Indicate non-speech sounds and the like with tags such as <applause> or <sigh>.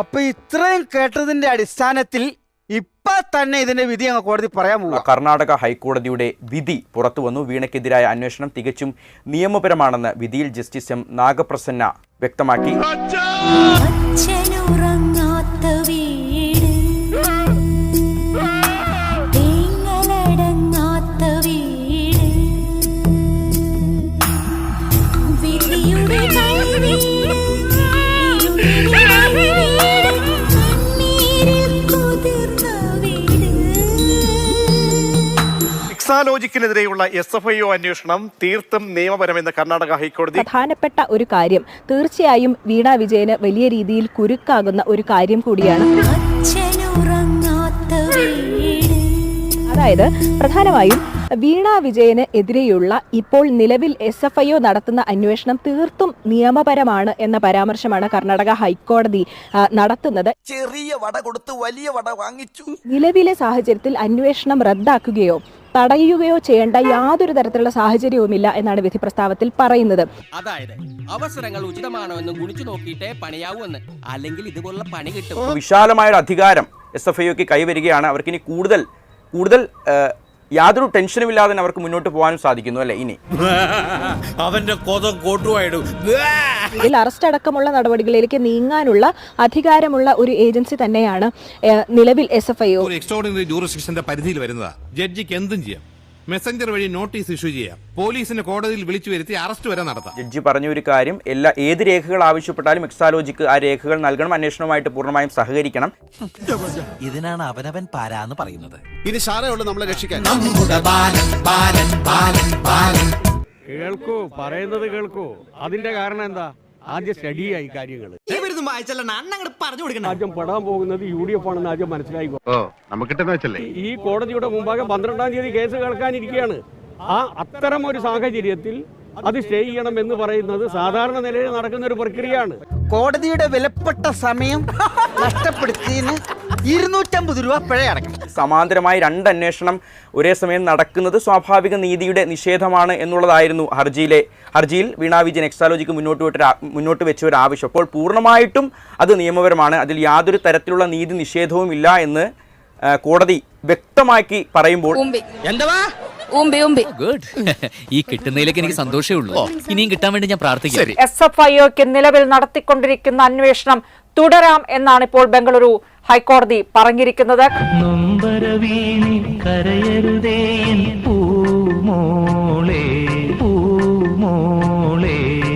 അപ്പൊ ഇത്രയും കേട്ടതിന്റെ അടിസ്ഥാനത്തിൽ ഇപ്പൊ തന്നെ ഇതിന്റെ വിധി അങ്ങ് കോടതി പറയാൻ പോവാ കർണാടക ഹൈക്കോടതിയുടെ വിധി പുറത്തു വന്നു. വീണയ്ക്കെതിരായ അന്വേഷണം തികച്ചും നിയമപരമാണെന്ന് വിധിയിൽ ജസ്റ്റിസ് എം നാഗപ്രസന്ന വ്യക്തമാക്കി. എക്സാലോജിക്കിനെതിരെയുള്ള എസ് എഫ് ഐ ഒ അന്വേഷണം തീർത്തും നിയമപരമെന്ന് കർണാടക ഹൈക്കോടതി പ്രധാനപ്പെട്ട ഒരു കാര്യം. തീർച്ചയായും വീണ വിജയന് വലിയ രീതിയിൽ കുരുക്കാകുന്ന ഒരു കാര്യം കൂടിയാണ്. അതായത് പ്രധാനമായും വീണ വിജയന് എതിരെയുള്ള ഇപ്പോൾ നിലവിൽ എസ് എഫ് ഐ ഒ നടത്തുന്ന അന്വേഷണം തീർത്തും നിയമപരമാണ് എന്ന പരാമർശമാണ് കർണാടക ഹൈക്കോടതി നടത്തുന്നത്. ചെറിയ വട കൊടുത്ത് വലിയ വട വാങ്ങിച്ചു. നിലവിലെ സാഹചര്യത്തിൽ അന്വേഷണം റദ്ദാക്കുകയോ തടയുകയോ ചെയ്യേണ്ട യാതൊരു തരത്തിലുള്ള സാഹചര്യവുമില്ല എന്നാണ് വിധി പ്രസ്താവത്തിൽ പറയുന്നത്. അതായത് അവസരങ്ങൾ ഉചിതമാണോ എന്ന് ഗുണിച്ചു നോക്കിയിട്ടേ പണിയാവൂ എന്ന് അല്ലെങ്കിൽ ഇതുപോലുള്ള പണി കിട്ടും. വിശാലമായ ഒരു അധികാരം എസ് എഫ് ഐക്ക് കൈവരികയാണ്. അവർക്ക് ഇനി കൂടുതൽ കൂടുതൽ യാതൊരു ടെൻഷനും ഇല്ലാതെ തന്നെ അവർക്ക് മുന്നോട്ട് പോകാനും സാധിക്കുന്നു അല്ലേ? ഇനി. <laughs> അവന്റെ <laughs> ഇതിൽ അറസ്റ്റ് അടക്കമുള്ള നടപടികളിലേക്ക് നീങ്ങാനുള്ള അധികാരമുള്ള ഒരു ഏജൻസി തന്നെയാണ് നിലവിൽ എസ് എഫ് ഐ പരിധിയിൽ വരുന്നതാ. ജഡ്ജിക്ക് എന്തും ചെയ്യാം. മെസ്സഞ്ചർ വഴി നോട്ടീസ് ഇഷ്യൂ ചെയ്യാം. പോലീസിനെ കോടതിയിൽ വിളിച്ചു വരുത്തി അറസ്റ്റ് വരെ നടത്താം. ജഡ്ജി പറഞ്ഞ ഒരു കാര്യം എല്ലാ ഏത് രേഖകൾ ആവശ്യപ്പെട്ടാലും എക്സാലോജിക്ക് ആ രേഖകൾ നൽകണം അന്വേഷണവുമായിട്ട് പൂർണമായും സഹകരിക്കണം. ഇതിനാണ് അവനവൻ പാരാന്ന് പറയുന്നത്. ഇനി ശാരയുള്ളൂ ഉള്ളൂ നമ്മളെ രക്ഷിക്കാൻ. കേൾക്കൂ പറയുന്നത് കേൾക്കൂ. അതിന്റെ കാരണം എന്താ? ആദ്യം സ്റ്റഡിയായി കാര്യങ്ങൾ ആദ്യം പെടാൻ പോകുന്നത് യു ഡി എഫ് ആണെന്ന് ആദ്യം മനസ്സിലായിക്കോ? ഓ വെച്ചല്ലേ? ഈ കോടതിയുടെ മുമ്പാകെ പന്ത്രണ്ടാം തീയതി കേസ് കേൾക്കാനിരിക്കുകയാണ്. ആ അത്തരം ഒരു സാഹചര്യത്തിൽ അത് സ്റ്റേ ചെയ്യണം എന്ന് പറയുന്നത് സാധാരണ നിലയിൽ നടക്കുന്ന ഒരു പ്രക്രിയയാണ്. കോടതിയുടെ വിലപ്പെട്ട സമയം നഷ്ടപ്പെടുത്തിയതിന് ഇരുന്നൂറ്റമ്പത് രൂപ പിഴ അടക്കണം. സമാന്തരമായി രണ്ട് അന്വേഷണം ഒരേ സമയം നടക്കുന്നത് സ്വാഭാവിക നീതിയുടെ നിഷേധമാണ് എന്നുള്ളതായിരുന്നു ഹർജിയിലെ ഹർജിയിൽ വീണാ വിജയൻ എക്സാലോജിക്ക് മുന്നോട്ട് വിട്ട മുന്നോട്ട് വെച്ച ഒരു ആവശ്യം. അപ്പോൾ പൂർണമായിട്ടും അത് നിയമപരമാണ്. അതിൽ യാതൊരു തരത്തിലുള്ള നീതി നിഷേധവും ഇല്ല എന്ന് കോടതി വ്യക്തമാക്കി പറയുമ്പോൾ ഗുഡ് ഈ കിട്ടുന്നതിലേക്ക് എനിക്ക് സന്തോഷമേ ഉള്ളൂ. ഇനിയും കിട്ടാൻ വേണ്ടി ഞാൻ പ്രാർത്ഥിക്കാം. എസ് എഫ് ഐ നിലവിൽ നടത്തിക്കൊണ്ടിരിക്കുന്ന അന്വേഷണം തുടരാം എന്നാണ് ഇപ്പോൾ ബംഗളൂരു ഹൈക്കോടതി പറഞ്ഞിരിക്കുന്നത്. കരയരുതേ